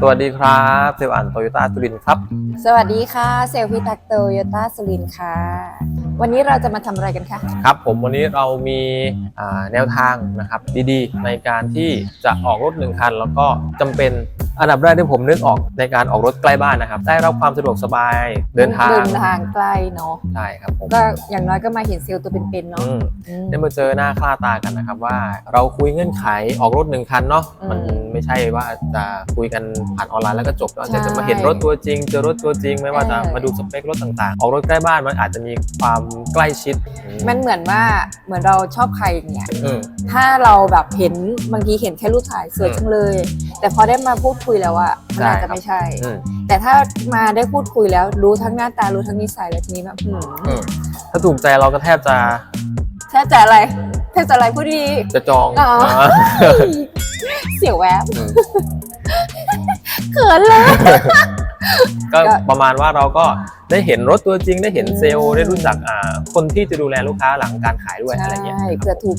สวัสดีครับเซลล์อันโตโยต้าสุรินทร์ครับ สวัสดีค่ะ เซลฟี่ตักโตโยต้าสุรินทร์ค่ะ วันนี้เราจะมาทำอะไรกันคะครับผมวันนี้เรามีอ่าแนวทางนะครับดีๆ ในการที่จะออกรถหนึ่งคัน แล้วก็จำเป็นอันดับแรกที่ผมนึกออกในการออกรถใกล้บ้านนะครับ ได้รับความสะดวกสบายเดินทางเดินทางไกลเนาะใช่ครับผมก็อย่างน้อยก็มาเห็นเซลล์ตัวเป็นๆเนาะอืมอืม ได้มาเจอหน้าค่าตากันนะครับว่าเราคุยเงื่อนไขออกรถหนึ่งคันเนาะอืมมัน ไม่ใช่ว่าจะคุยกันผ่านออนไลน์แล้วก็จบแล้วใช่แต่จะมาเห็นรถตัวจริงเจอรถตัวจริง ไม่ว่าจะเออมาดูสเปครถต่างๆออกรถใกล้บ้านมันอาจจะมีความใกล้ชิดอืมันเหมือนว่าเหมือนเราชอบใครอย่างเงี้ยอืมถ้าเราแบบเห็นบางทีเห็นแค่รูปถ่ายสวยจังเลย แต่พอได้มาพูดคุยแล้วอะมันใช่อาจครัจะบไม่ใช่อืมแต่ถ้ามาได้พูดคุยแล้วรู้ทั้งหน้าตารู้ทั้งนิสัยแล้วทีนี้แบบหืมอืมถ้าถูกใจเราก็แทบจะแทบจะอะไรแทบจะอะไรพูดดีจะจองอ๋อา เสียวแวบอืมเขินเลยก็ก็ประมาณว่าเราก็ได้เห็นรถตัวจริงได้เห็นอืมเซลล์ได้รู้จักอ่าคนที่จะดูแลลูกค้าหลังการขายด้วยใช่อะไรเงี้ยเผื่อถูก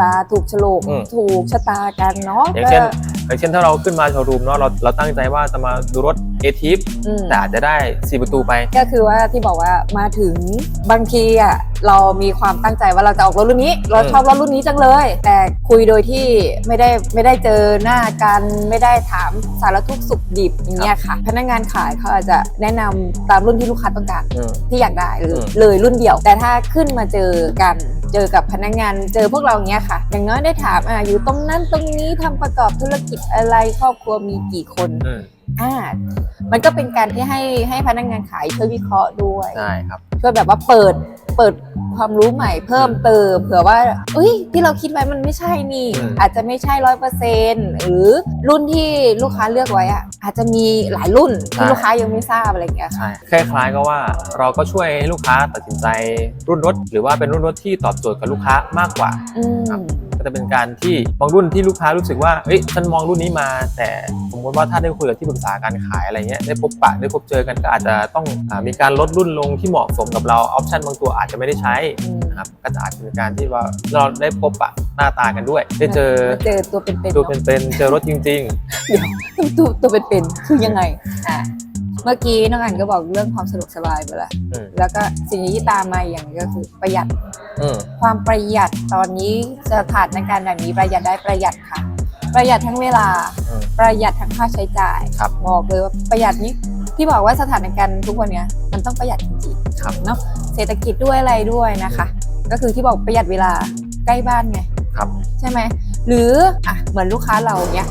ตาถูกฉลกอืมถูกชะตากันเนาะอย่างเช่นอย่างเช่นถ้าเราขึ้นมาโชว์รูมเนาะเราเราตั้งใจว่าจะมาดูรถ เอทีฟอืม แต่อาจจะได้สี่ประตูไป ก็คือว่าที่บอกว่ามาถึงบางทีอะเรามีความตั้งใจว่าเราจะออกรถรุ่นนี้ เราชอบรถรุ่นนี้จังเลย แต่คุยโดยที่ไม่ได้ไม่ได้เจอหน้ากันไม่ได้ถามสารทุกข์สุขดิบอย่างเงี้ยค่ะ พนักงานขายเขาอาจจะแนะนำตามรุ่นที่ลูกค้าต้องการ อืม ที่อยากได้หรือมเลยรุ่นเดียว แต่ถ้าขึ้นมาเจอกัน เจอกับพนักงาน เจอพวกเราเนี้ยค่ะ อย่างน้อยได้ถามอ่าอยู่ตรงนั้นตรงนี้ทำประกอบธุรกิจอะไรครอบครัวมีกี่คน อืม อ่ามันก็เป็นการที่ให้ให้พนักงานขายช่วยวิเคราะห์ด้วยใช่ครับช่วยแบบว่าเปิดเปิดความรู้ใหม่เพิ่มเติมเผื่อว่าเอ้ยที่เราคิดไว้มันไม่ใช่นี่ อืม อาจจะไม่ใช่ร้อยเปอร์เซ็นต์หรือรุ่นที่ลูกค้าเลือกไว้อะอาจจะมีหลายรุ่นที่ลูกค้ายังไม่ทราบอะไรอย่างเงี้ยค่ะ ใช่คล้ายๆก็ว่าเราก็ช่วยให้ลูกค้าตัดสินใจรุ่นรถ หรือว่าเป็นรุ่นรถที่ตอบโจทย์กับลูกค้ามากกว่า อืมครับก็ จะเป็นการที่บางรุ่นที่ลูกค้ารู้สึกว่าเอ้ยฉันมองรุ่นนี้มา แต่สมมติว่าถ้าได้คุยกับที่ปรึกษาการขายอะไรเงี้ยได้พบปะได้พบเจอกันก็อาจจะต้องอามีการลดรุ่นลงที่เหมาะสมกับเราออปชันบางตัวอาจจะไม่ได้ใช้อืมนะครับก็จะอาจจะเป็นการที่ว่าเราได้พบปะหน้าตากันด้วย ได้เจอมาเจอตัวเป็นๆตัวเนาะเป็นๆเจอรถจริงตัวตัวเป็นๆคือยังไงอะ เมื่อกี้น้องอันก็บอกเรื่องความสะดวกสบายไปแล้วๆอืมแล้วก็สิ่งที่ตามมาอย่างหนึงก็คือประหยัด อืมความประหยัดตอนนี้สถานการณ์แบบนี้ประหยัดได้ประหยัดค่ะ ประหยัดทั้งเวลา อืม ประหยัดทั้งค่าใช้จ่ายครับบอกเลยว่าประหยัดนี้ที่บอกว่าสถานการณ์ทุกวันเนี้ยมันต้องประหยัดจริงครับๆเนาะเศรษฐกิจด้วยอะไรด้วยนะคะ ก็คือที่บอกประหยัดเวลาใกล้บ้านไงครับ ใช่ไหมหรืออะเหมือนลูกค้าเราเนี้ย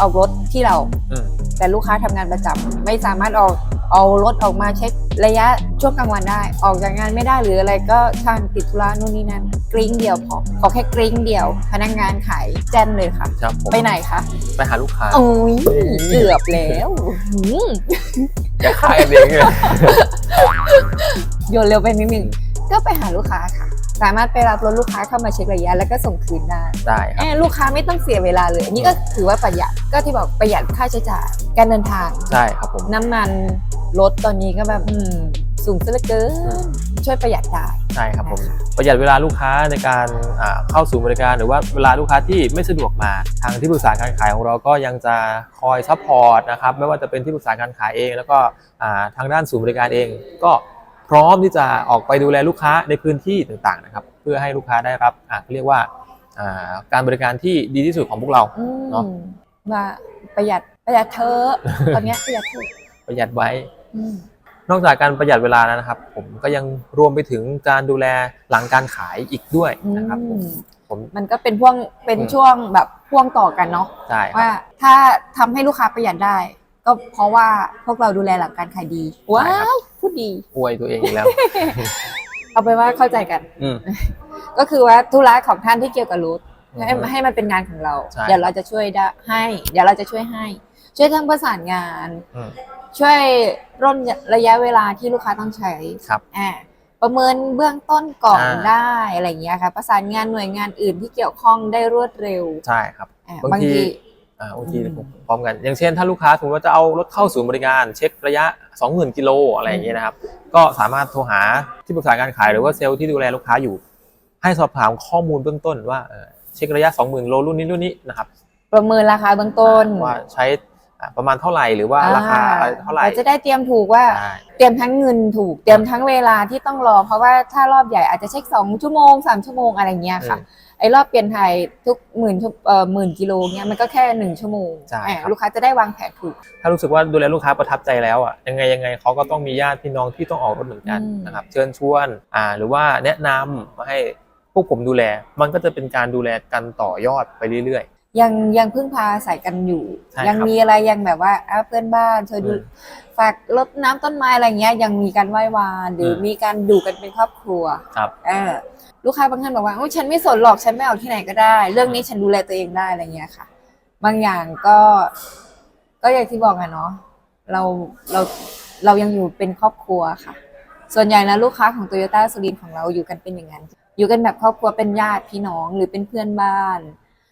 ออกรถที่เราอืม แต่ลูกค้าทำงานประจำไม่สามารถออกเอารถออกมาเช็คระยะช่วงกลางวันได้ ออกจากงานไม่ได้หรืออะไรก็ช่างติดธุระนู่นนี่นั่นกริ้งเดียวพอขอแค่กริ้งเดียว พนักงานขายแจ้นเลยค่ะ ครับผมไปไหนคะไปหาลูกค้าโอ้ยเกือบแล้วหืมจะขายกันเองเลยโยนเร็วไปนิดนึงก็ไปหาลูกค้าค่ะ สามารถไปรับรถลูกค้าเข้ามาเช็คระยะ แล้วก็ส่งคืนได้ได้ครับเอ้ยลูกค้าไม่ต้องเสียเวลาเลย อันนี้ก็ถือว่าประหยัดก็ที่บอกประหยัดค่าใช้จ่ายการเดินทางใช่ครับผมน้ำมันรถตอนนี้ก็แบบอืมสูงซะเหลือเกินช่วยประหยัดได้ใช่ครับผมประหยัดเวลาลูกค้าในการอ่าเข้าสู่บริการ หรือว่าเวลาลูกค้าที่ไม่สะดวกมาทางที่ปรึกษาการขายของเราก็ยังจะคอยซัพพอร์ตนะครับไม่ว่าจะเป็นที่ปรึกษาการขายเอง แล้วก็อ่าทางด้านศูนย์บริการเองก็ พร้อมที่จะออกไปดูแลลูกค้าในพื้นที่ต่างๆนะครับ เพื่อให้ลูกค้าได้รับอ่าเรียกว่าอ่าการบริการที่ดีที่สุดของพวกเราอืมเนาะว่าประหยัดประหยัดเธอะตอนเนี้ยประหยัดเธอะประหยัดไว้อืมนอกจากการประหยัดเวลาแล้วนะครับ ผมก็ยังรวมไปถึงการดูแลหลังการขายอีกด้วยนะครับผมอืมผมมันก็เป็นพ่วงเป็นอืมช่วงแบบพ่วงต่อกันเนาะใช่ครับว่าถ้าทำให้ลูกค้าประหยัดได้ ก็เพราะว่าพวกเราดูแลหลังการขายดีว้าว พูดดีอวยตัวเองอีกแล้ว เอาไปนว่าเข้าใจกัน อืม ก็คือว่าธุระของท่านที่เกี่ยวกับรถให้อืมให้มันเป็นงานของเรา ใช่ เดี๋ยวเราจะช่วยได้ให้ เดี๋ยวเราจะช่วยให้ ช่วยทั้งประสานงาน อืม ช่วยร่นระยะเวลาที่ลูกค้าต้องใช้ครับอ่าประเมินเบื้องต้นก่อนอ่า ได้อะไรอย่างเงี้ยค่ะ ประสานงานหน่วยงานอื่นที่เกี่ยวข้องได้รวดเร็วใช่ครับ อ่าบางบางที ที อ่าบางทีอืมผมพร้อมกัน อย่างเช่น ถ้าลูกค้าสมมติว่าจะเอารถเข้าศูนย์บริการเช็คระยะ 20,000กิโลอะไรอย่างเงี้ยนะครับ ก็สามารถโทรหาที่ปรึกษาการขายหรือว่าเซลล์ที่ดูแลลูกค้าอยู่ ให้สอบถามข้อมูลเบื้องต้นว่าเอ่อเช็คระยะ 20,000โลรุ่นนี้รุ่นนี้นะครับประเมินราคาเบื้องต้นว่าใช้อะ ประมาณเท่าไหร่หรือว่าราคาอะไรเท่าไหร่เราจะได้เตรียมถูกว่าใช่เตรียมทั้งเงินถูกเตรียมทั้งเวลาที่ต้องรอ เพราะว่าถ้ารอบใหญ่อาจจะเช็คสองชั่วโมงสามชั่วโมงอะไรเงี้ยค่ะอืมไอ้รอบเปลี่ยนไทยทุกหมื่นชั่วเอ่อหมื่นกิโลเงี้ยมันก็แค่หนึ่งชั่วโมงใช่อะครับลูกค้าจะได้วางแผนถูก ถ้ารู้สึกว่าดูแลลูกค้าประทับใจแล้วอะยังไงยังไงเขาก็ต้องมีญาติพี่น้องที่ต้องออกรถเหมือนกันอืมนะครับเชิญชวนอ่าหรือว่าแนะนำมาให้พวกผมดูแล มันก็จะเป็นการดูแลกันต่อยอดไปเรื่อย ยังยังพึ่งพาอาศัยกันอยู่ ใช่ครับ ยังมีอะไรยังแบบว่าอ้าวเพื่อนบ้านช่วยดู อืม ฝากรดน้ำต้นไม้อะไรเงี้ยยังมีการไหว้วานหรืออม มีการดูกันเป็นครอบครัวๆครับ เออลูกค้าบางท่านบอกว่าโอ้ยฉันไม่สนหรอกฉันไม่เอาที่ไหนก็ได้ เรื่องนี้ฉันดูแลตัวเองได้อะไรเงี้ยค่ะ บางอย่างก็ ก็อย่างที่บอกอะเนาะเราเราเรายังอยู่เป็นครอบครัวค่ะ ส่วนใหญ่นะลูกค้าของโตโยต้าสุรินทร์ของเราอยู่กันเป็นอย่างนั้นอยู่กันแบบครอบครัวเป็นญาติพี่น้องหรือเป็นเพื่อนบ้าน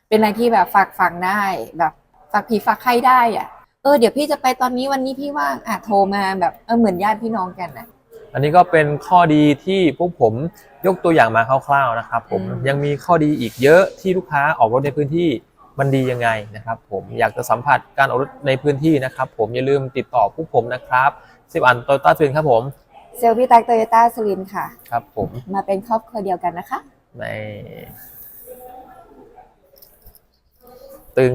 เป็นอะไรที่แบบฝากฝังได้แบบฝากผีฝากใครได้อะเออเดี๋ยวพี่จะไปตอนนี้วันนี้พี่ว่างอะโทรมาแบบเออเหมือนญาติพี่น้องกันนะ อันนี้ก็เป็นข้อดีที่พวกผมยกตัวอย่างมาคร่าวๆนะครับ ผมอืม ยังมีข้อดีอีกเยอะที่ลูกค้าออกรถในพื้นที่มันดียังไงนะครับผมอยากจะสัมผัสการออกรถในพื้นที่นะครับผมอย่าลืมติดต่อพวกผมนะครับสิบอันโตต้าฟินครับผมเซลล์พี่ตักโตโยต้าสุรินทร์ค่ะ ครับผมมาเป็นครอบครัวเดียวกันนะคะ ใน ตึง